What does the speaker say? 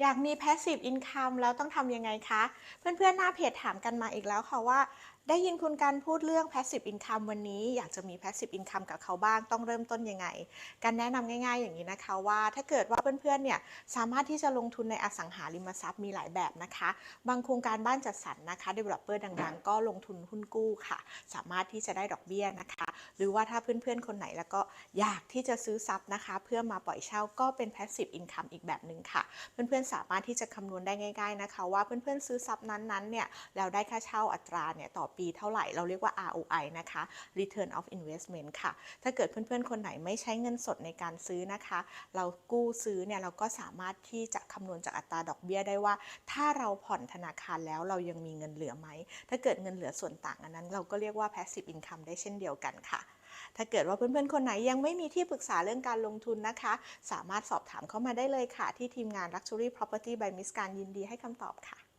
อยากมี passive income แล้วต้องทำยังไงคะ เพื่อนๆ หน้าเพจถามกันมาอีกแล้วค่ะว่า ได้ยินคุณการพูดเรื่อง passive income วันนี้ อยากจะมี passive income กับเขาบ้างต้องเริ่มต้นยังไง การแนะนำง่ายๆ อย่างนี้นะคะว่าถ้าเกิดว่าเพื่อนๆ เนี่ยสามารถที่จะลงทุนในอสังหาริมทรัพย์มีหลายแบบนะคะ บางโครงการบ้านจัดสรรนะคะ developer ดังๆ ก็ลงทุนหุ้นกู้ค่ะ สามารถที่จะได้ดอกเบี้ยนะคะ หรือว่าถ้าเพื่อนๆ คนไหนแล้วก็อยากที่จะซื้อทรัพย์นะคะ เพื่อมาปล่อยเช่าก็เป็น passive income อีกแบบหนึ่งค่ะ เพื่อนๆสามารถที่จะคำนวณได้ง่าย ๆนะคะ ว่าเพื่อนๆซื้อทรัพย์นั้นๆเนี่ยแล้วได้ค่าเช่าอัตราเนี่ยต่อปีเท่าไหร่เราเรียกว่า ROI นะคะ Return of Investment ค่ะ ถ้าเกิดเพื่อนๆ คนไหนไม่ใช้เงินสดในการซื้อนะคะ เรากู้ซื้อเนี่ยเราก็สามารถที่จะคำนวณจากอัตราดอกเบี้ยได้ว่า ถ้าเราผ่อนธนาคารแล้วเรายังมีเงินเหลือไหม ถ้าเกิดเงินเหลือส่วนต่างอันนั้น เราก็เรียกว่า passive income ได้เช่นเดียวกันค่ะ ถ้าเกิดว่าเพื่อนๆ คนไหนยังไม่มีที่ปรึกษาเรื่องการลงทุนนะคะ สามารถสอบถามเข้ามาได้เลยค่ะ ที่ทีมงาน Luxury Property by Miss การยินดีให้คำตอบค่ะ